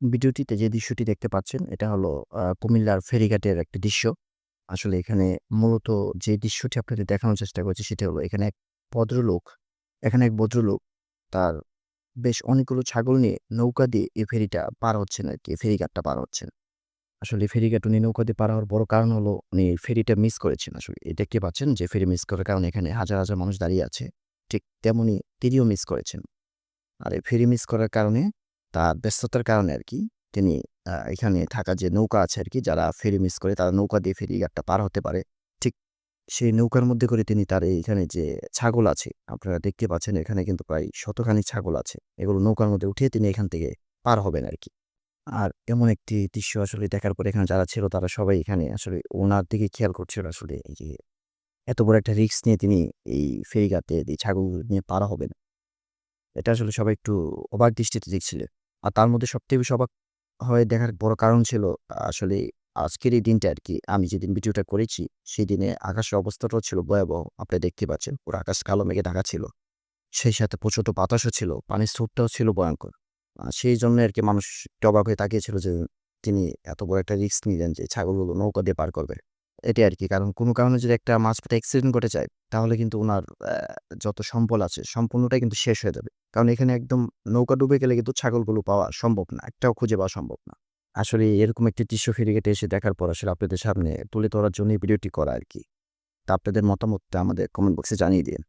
ভিডিওটিতে যে দৃশ্যটি দেখতে পাচ্ছেন এটা হলো কুমিল্লার ফেরিঘাটের একটি দৃশ্য। আসলে এখানে মূলত যে দৃশ্যটি আপনাদের দেখানোর চেষ্টা করেছি সেটা হলো এখানে এক ভদ্রলোক এখানে এক ভদ্রলোক তার বেশ অনেকগুলো ছাগল নিয়ে নৌকা দিয়ে এই ফেরিটা পার হচ্ছেন আর কি ফেরিঘাটটা পার হচ্ছেন। আসলে ফেরিঘাট উনি নৌকা দিয়ে পার হওয়ার বড় কারণ হলো উনি ফেরিটা মিস করেছেন আসলে। এই দেখতে পাচ্ছেন যে ফেরি মিস করার কারণে এখানে হাজার, হাজার মানুষ দাঁড়িয়ে আছে। ঠিক তেমনি তিনিও মিস করেছেন। আর এই ফেরি মিস করার কারণে তার ব্যস্ততার কারণে আর কি তিনি এখানে থাকা যে নৌকা আছে আর কি যারা ফেরি মিস করে তারা নৌকা দিয়ে ফেরি ফেরিঘাটটা পার হতে পারে। ঠিক সেই নৌকার মধ্যে করে তিনি তার এইখানে যে ছাগল আছে, আপনারা দেখতে পাচ্ছেন এখানে কিন্তু প্রায় শতখানি ছাগল আছে। এগুলো নৌকার মধ্যে উঠিয়ে তিনি এখান থেকে পার হবেন আর কি আর এমন একটি দৃশ্য আসলে দেখার পরে এখানে যারা ছিল তারা সবাই এখানে আসলে ওনার দিকে খেয়াল করছিল আসলে এই যে এত বড় একটা রিস্ক নিয়ে তিনি এই ফেরিঘাটে এই ছাগলগুলো নিয়ে পার হবেন। এটা আসলে সবাই একটু অবাক দৃষ্টিতে দেখছিলেন। আর তার মধ্যে সবথেকে বেশি অবাক হয়ে দেখার বড় কারণ ছিল আসলে আজকের এই দিনটা আরকি আমি যেদিন ভিডিওটা করেছি সেই দিনে আকাশের অবস্থাটাও ছিল ভয়াবহ। আপনি দেখতে পাচ্ছেন পুরো আকাশ কালো মেঘে ঢাকা ছিল। সেই সাথে প্রচণ্ড বাতাসও ছিল, পানির স্রোতটাও ছিল ভয়ঙ্কর। সেই জন্য আর কি মানুষ অবাক হয়ে তাকিয়েছিল যে তিনি এত বড় একটা রিস্ক নিলেন যে ছাগলগুলো নৌকা দিয়ে পার করবে। এটাই আরকি কারণ কোনো কারণে যদি একটা মাঝপথে অ্যাক্সিডেন্ট ঘটে যায় তাহলে কিন্তু ওনার যত সম্বল আছে সম্পূর্ণটাই কিন্তু শেষ হয়ে যাবে। কারণ এখানে একদম নৌকা ডুবে গেলে কিন্তু ছাগলগুলো পাওয়া সম্ভব না। একটাও খুঁজে পাওয়া সম্ভব না। আসলে এরকম একটি দৃশ্য ফেরিঘাটে এসে দেখার পর আসলে আপনাদের সামনে তুলে ধরার জন্য ভিডিওটি করা আর কি তা আপনাদের মতামতটা আমাদের কমেন্ট বক্সে জানিয়ে দিয়েন।